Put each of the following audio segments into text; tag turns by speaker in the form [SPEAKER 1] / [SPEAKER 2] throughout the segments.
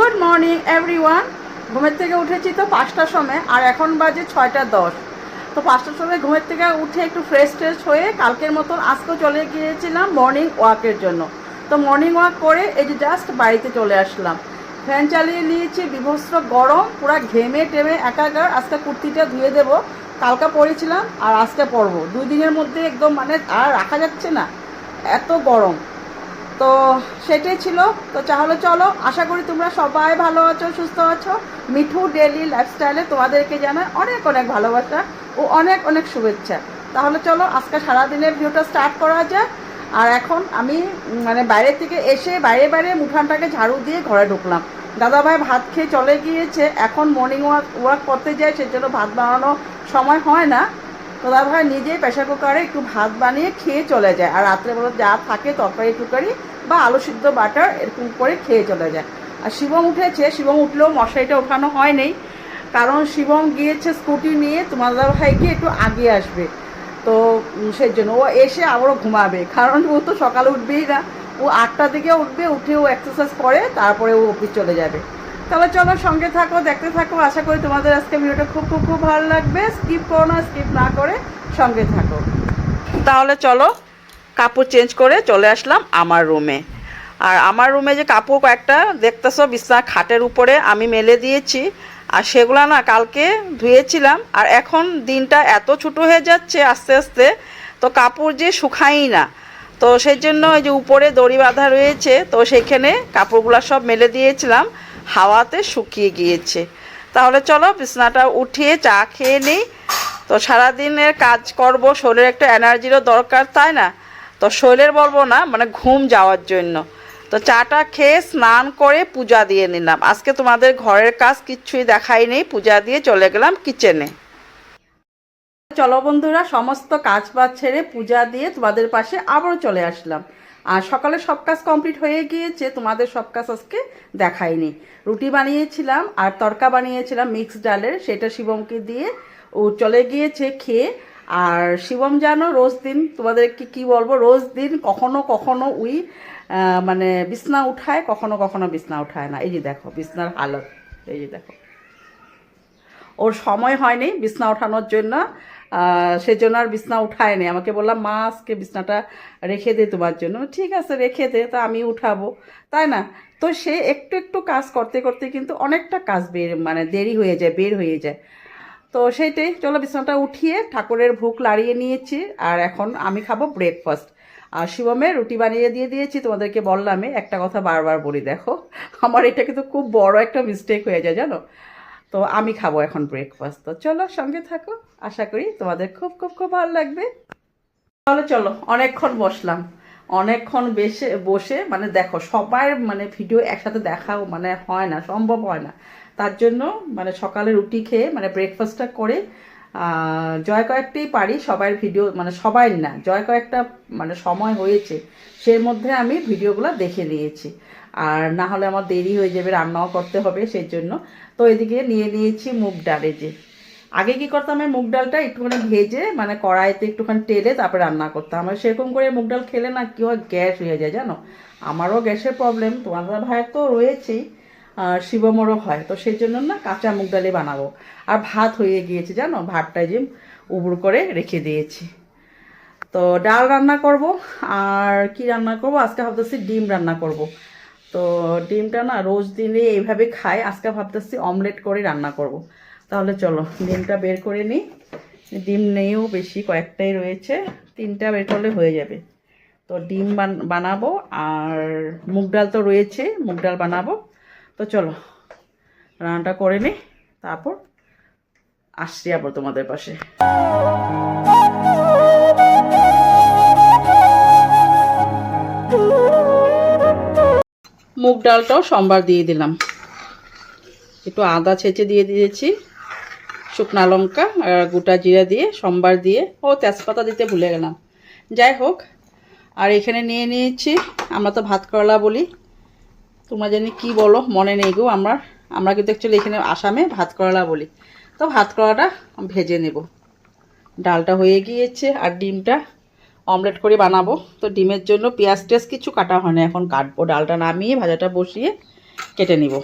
[SPEAKER 1] Good morning everyone ঘুমের থেকে উঠেছি তো পাঁচটার সময়, আর এখন বাজে ছয়টা দশ। তো পাঁচটার সময় ঘুমের থেকে উঠে একটু ফ্রেশ ট্রেশ হয়ে কালকের মতন আজকেও চলে গিয়েছিলাম মর্নিং ওয়াকের জন্য। তো মর্নিং ওয়াক করে এই যে জাস্ট বাড়িতে চলে আসলাম। ফ্যান চালিয়ে নিয়েছি বিভস্ত্র গরম, পুরো ঘেমে টেমে একাকার। আজকে কুর্তিটা ধুয়ে দেবো, কালকা পরেছিলাম আর আজকে পরবো। দুই দিনের মধ্যে একদম মানে আর রাখা যাচ্ছে না, এত গরম। তো সেটাই ছিল। তো তাহলে চলো, আশা করি তোমরা সবাই ভালো আছো, সুস্থ আছো। মিঠু ডেলি লাইফস্টাইলে তোমাদেরকে জানাই অনেক অনেক ভালোবাসা ও অনেক অনেক শুভেচ্ছা। তাহলে চলো, আজকে সারাদিনের ভিডিওটা স্টার্ট করা যায় আর এখন আমি মানে বাইরে থেকে এসে বাইরে বাইরে মুঠানটাকে ঝাড়ু দিয়ে ঘরে ঢুকলাম। দাদাভাই ভাত খেয়ে চলে গিয়েছে। এখন মর্নিং ওয়াক ওয়াক করতে যায়, সেজন্য ভাত বানানো সময় হয় না। তো দাদাভাই নিজেই প্রেশার কুকারে একটু ভাত বানিয়ে খেয়ে চলে যায়। আর রাত্রেবেলা যা থাকে তরকারি টুকারি বা আলু সিদ্ধ বাটার এরকম করে খেয়ে চলে যায়। আর শিবম উঠেছে, শিবম উঠলেও মশারিটা ওঠানো হয়নি। কারণ শিবম গিয়েছে স্কুটি নিয়ে তোমার দাদাভাইকে একটু আগে আসবে। তো সেই জন্য ও এসে আবারও ঘুমাবে। কারণ ও তো সকালে উঠবেই না। ও আটটা দিকে উঠবে, উঠে ও এক্সারসাইজ করে, তারপরে ও অফিস চলে যাবে। তাহলে চলো সঙ্গে থাকো, দেখতে থাকো। আশা করি তোমাদের আজকে ভিডিওটা খুব খুব খুব ভালো লাগবে। স্কিপ করো না স্কিপ না করে সঙ্গে থাকো। তাহলে চলো কাপড় চেঞ্জ করে চলে আসলাম আমার রুমে। আর আমার রুমে যে কাপড় কয়েকটা, দেখতেছো বিছনা খাটের উপরে আমি মেলে দিয়েছি। আর সেগুলো না কালকে ধুয়েছিলাম, আর এখন দিনটা এত ছোটো হয়ে যাচ্ছে আস্তে আস্তে, তো কাপড় যে শুকাই না। তো সেই জন্য ওই যে উপরে দড়ি বাঁধা রয়েছে, তো সেখানে কাপড়গুলো সব মেলে দিয়েছিলাম, হাওয়াতে শুকিয়ে গিয়েছে। তাহলে চলো বিছনাটা উঠিয়ে চা খেয়ে নিই। তো সারাদিনের কাজ করব শরীরের একটা এনার্জিরও দরকার, তাই না? তো শরীরের বলব না মানে ঘুম যাওয়ার জন্য। তো চাটা খেয়ে স্নান করে পূজা দিয়ে নিলাম। আজকে তোমাদের ঘরের কাজ কিচ্ছুই দেখাই নেই পূজা দিয়ে চলে গেলাম কিচেনে। চলো বন্ধুরা, সমস্ত কাজ বাজ ছেড়ে পূজা দিয়ে তোমাদের পাশে আবারও চলে আসলাম। আর সকালে সব কাজ কমপ্লিট হয়ে গিয়েছে, তোমাদের সব কাজ আজকে দেখাইনি। রুটি বানিয়েছিলাম আর তরকা বানিয়েছিলাম মিক্স ডালের, সেটা শিবমকে দিয়ে। ও চলে গিয়েছে খেয়ে। আর শিবম জানো, রোজ দিন, তোমাদেরকে কি বলব, রোজ দিন কখনো কখনো উই মানে বিছনা উঠায়, কখনো কখনো বিছনা উঠায় না। এই যে দেখো, বিছনার হালত, এই যে দেখো। ওর সময় হয়নি বিছনা ওঠানোর জন্য সেজন্য আর বিছনা উঠায়নি। আমাকে বললাম, মা, আজকে বিছনাটা রেখে দে তোমার জন্য। ঠিক আছে, রেখে দে, তা আমি উঠাবো। তাই না? তো সে একটু একটু কাজ করতে করতে কিন্তু অনেকটা কাজ বের মানে দেরি হয়ে যায়, বের হয়ে যায়। তো সেইটাই, চলো বিছানাটা উঠিয়ে ঠাকুরের ভোগ লাড়িয়ে নিয়েছি, আর এখন আমি খাব ব্রেকফাস্ট আর শিবমে রুটি বানিয়ে দিয়ে দিয়েছি, তোমাদেরকে বললামে একটা কথা বারবার বলি, দেখো, আমার এটা কিন্তু খুব বড় একটা মিস্টেক হয়ে যায়, জানো? তো আমি খাব এখন ব্রেকফাস্ট তো চলো সঙ্গে থাকো, আশা করি তোমাদের খুব খুব খুব ভালো লাগবে। তাহলে চলো, অনেকক্ষণ বসলাম, অনেকক্ষণ বেশে, বসে মানে দেখো, সবার মানে ভিডিও একসাথে দেখাও মানে হয় না, সম্ভব হয় না। তার জন্য মানে সকালে রুটি খেয়ে মানে ব্রেকফাস্টটা করে জয় কয়েকটাই পারি সবার ভিডিও মানে সবাই না, জয় কয়েকটা মানে সময় হয়েছে, সেই মধ্যে আমি ভিডিওগুলো দেখে নিয়েছি। আর না হলে আমার দেরি হয়ে যাবে, রান্নাও করতে হবে সেই জন্য। তো এদিকে নিয়ে নিয়েছি মুগ ডালে যে। আগে কি করতাম আমি, মুগ ডালটা একটুখানি ভেজে মানে কড়াইতে একটুখানি টেলে তারপরে রান্না করতাম। আমার সেরকম করে মুগ ডাল খেলে না কি হয়, গ্যাস হয়ে যায়, জানো? আমারও গ্যাসের প্রবলেম তোমার ভাইয়ের তো রয়েছেই। শিবমরও হয়। তো সেই জন্য না কাঁচা মুগ ডালে বানাবো। আর ভাত হয়ে গিয়েছে, জানো? ভাতটা যে উবুর করে রেখে দিয়েছি। তো ডাল রান্না করব। আর কি রান্না করব? আজকে ভাবতেছি ডিম রান্না করব। তো ডিমটা না রোজ দিনে এইভাবে খাই, আজকে ভাবতেছি অমলেট করে রান্না করব। তাহলে চলো, ডিমটা বের করে নিই। ডিম নেইও বেশি, কয়েকটাই রয়েছে। তিনটা বের করলে হয়ে যাবে। তো ডিম বান- বানাবো। আর মুগ ডাল তো রয়েছে, মুগ ডাল বানাবো। তো চলো, রান্নাটা করে নিই তারপর আসছি আবার তোমাদের পাশে। মুগ ডালটাও সোমবার দিয়ে দিলাম। একটু আদা ছেঁচে দিয়ে দিয়েছি, শুকনা লঙ্কা আর গোটা জিরা দিয়ে সোমবার দিয়ে। ও, তেজপাতা দিতে ভুলে গেলাম। যাই হোক, আর এখানে নিয়ে নিয়েছি, আমরা তো ভাত করলা বলি। তোমরা জানি কি বলো, মনে নেই গো আমার। আমরা কিন্তু অ্যাকচুয়ালি এখানে আসামে ভাত করলা বলি। তো ভাত করলাটা ভেজে নেব। ডালটা হয়ে গিয়েছে আর ডিমটা অমলেট করে বানাবো। তো ডিমের জন্য পেঁয়াজ টেয়াজ কিছু কাটা হয় না, এখন কাটবো। ডালটা নামিয়ে ভাজাটা বসিয়ে কেটে নিব।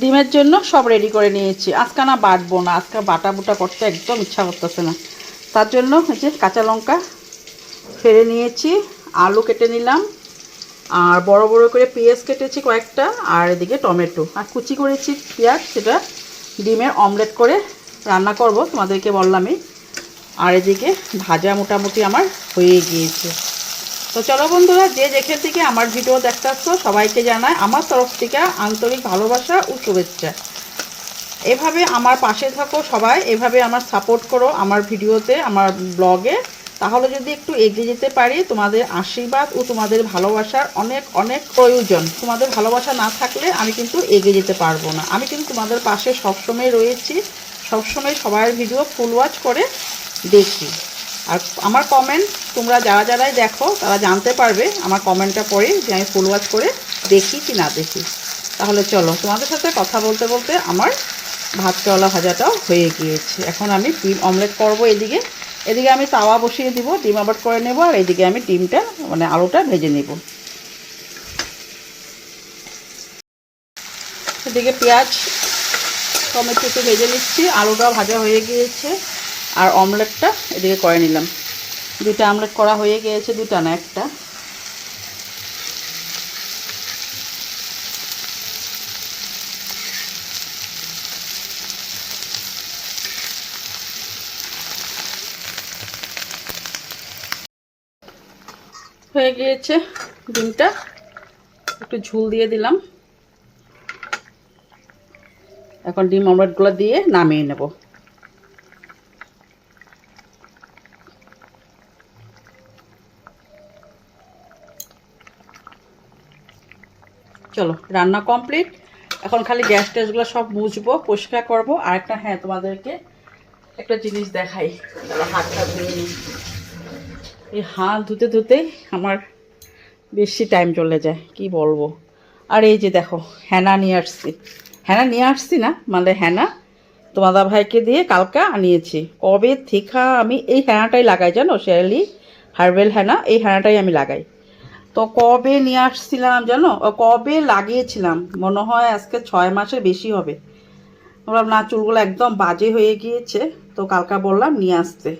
[SPEAKER 1] ডিমের জন্য সব রেডি করে নিয়েছি। আজকে না বাটবো না, আজকে বাটা বুটা করতে একদম ইচ্ছা করতেছে না। তার জন্য হচ্ছে কাঁচা লঙ্কা ফেলে নিয়েছি, আলু কেটে নিলাম। আর বড় বড় করে পেঁয়াজ কেটেছি কয়েকটা, আর এদিকে টমেটো। আর কুচি করেছি পেঁয়াজ, সেটা ডিমের অমলেট করে রান্না করব, তোমাদেরকে বললামই। আর এদিকে ভাজা মোটামুটি আমার হয়ে গিয়েছে। তো চলো বন্ধুরা, যে যেখান থেকে আমার ভিডিও দেখতে আসছো সবাইকে জানায় আমার তরফ থেকে আন্তরিক ভালোবাসা ও শুভেচ্ছা। এভাবে আমার পাশে থাকো সবাই, এভাবে আমার সাপোর্ট করো আমার ভিডিওতে, আমার ব্লগে তাহলে যদি একটু এগিয়ে যেতে পারি, তোমাদের আশীর্বাদ ও তোমাদের ভালোবাসার অনেক অনেক প্রয়োজন। তোমাদের ভালোবাসা না থাকলে আমি কিন্তু এগিয়ে যেতে পারব না। আমি কিন্তু তোমাদের পাশে সবসময় রয়েছি, সবসময় সবার ভিডিও ফুল ওয়াচ করে দেখি। আর আমার কমেন্ট তোমরা যারা যারাই দেখো, তারা জানতে পারবে আমার কমেন্টটা পড়ে যে আমি ফুল ওয়াচ করে দেখি কি না দেখি। তাহলে চলো, তোমাদের সাথে কথা বলতে বলতে আমার ভাত চলা ভাজাটাও হয়ে গিয়েছে। এখন আমি অমলেট করব এদিকে। এদিকে আমি তাওয়া বসিয়ে দিব, ডিম আবার করে নেব, আর এদিকে আমি ডিমটা মানে আলুটা ভেজে নেব। এদিকে পেঁয়াজ টমেটো একটু ভেজে নিচ্ছি, আলুটাও ভাজা হয়ে গিয়েছে, আর অমলেটটা এদিকে করে নিলাম। দুটা অমলেট করা হয়ে গিয়েছে দুটা না, একটা। হয়ে গিয়েছে ডিমটা। একটু ঝুল দিয়ে দিলাম। এখন ডিম অমলেটগুলো দিয়ে নামিয়ে নেব। চলো, রান্না কমপ্লিট। এখন খালি গ্যাস ট্যাসগুলো সব মুছবো, পরিষ্কার করব। আর একটা হ্যাঁ তোমাদেরকে একটা জিনিস দেখাই। হাতটা ধুয়ে নিই। এই হাত ধুতে ধুতে আমার বেশি টাইম চলে যায়, কি বলব? আর এই যে দেখো হ্যানা নিয়ে আসছি। হ্যানা নিয়ে আসছি না মানে হ্যানা তোমাদা ভাইকে দিয়ে কালকা আনিয়েছি। কবে থেকে আমি, এই হ্যানাটাই লাগাই, জানো, শেয়ালি, হার্বেল হ্যানা এই হ্যানাটাই আমি লাগাই। তো কবে নিয়ে আসছিলাম, জানো? কবে লাগিয়েছিলাম? মনে হয় আজকে ছয় মাসের বেশি হবে। বললাম না, চুলগুলো একদম বাজে হয়ে গিয়েছে, তো কালকা বললাম নিয়ে আসতে।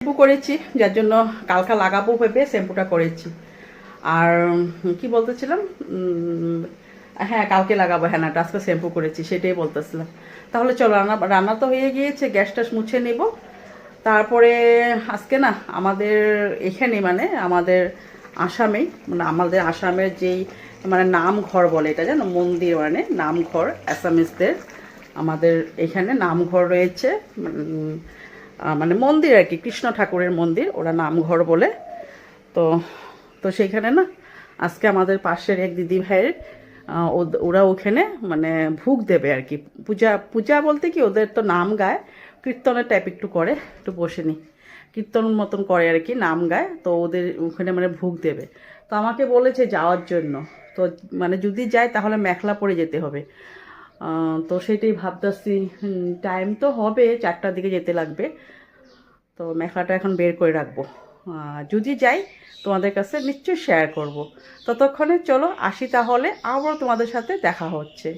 [SPEAKER 1] শ্যাম্পু করেছি, যার জন্য কালকা লাগাবো ভেবে শ্যাম্পুটা করেছি। আর কি বলতেছিলাম? হ্যাঁ কালকে লাগাবো হ্যাঁ না, আজকে শ্যাম্পু করেছি, সেটাই বলতেছিলাম। তাহলে চলো, রান্না রান্না তো হয়ে গিয়েছে, গ্যাস ট্যাস মুছে নেব। তারপরে আজকে না, আমাদের এখানে মানে আমাদের আসামেই মানে আমাদের আসামের যেই মানে নামঘর বলে এটা, জানো, মন্দির মানে নামঘর অ্যাসামিসদের আমাদের এখানে নামঘর রয়েছে মানে মন্দির আর কি, কৃষ্ণ ঠাকুরের মন্দির, ওরা নামঘর বলে। তো তো সেইখানে না, আজকে আমাদের পাশের এক দিদি ভাইয়ের ওরা ওখানে মানে ভোগ দেবে আর কি। পূজা পূজা বলতে কি, ওদের তো নাম গায়, কীর্তনের টাইপ একটু করে, একটু বসে নি। কীর্তন মতন করে আর কি, নাম গায়, তো ওদের ওখানে মানে ভোগ দেবে। তো আমাকে বলেছে যাওয়ার জন্য। তো মানে যদি যায়, তাহলে মেখলা পরে যেতে হবে। তো সেটাই ভাবতেছি টাইম তো হবে, চারটার দিকে যেতে লাগবে। তো মেখলাটা এখন বের করে রাখব। যদি যাই, তোমাদের কাছে নিশ্চয়ই শেয়ার করব। ততক্ষণে চলো, আসি তাহলে, আবার তোমাদের সাথে দেখা হচ্ছে।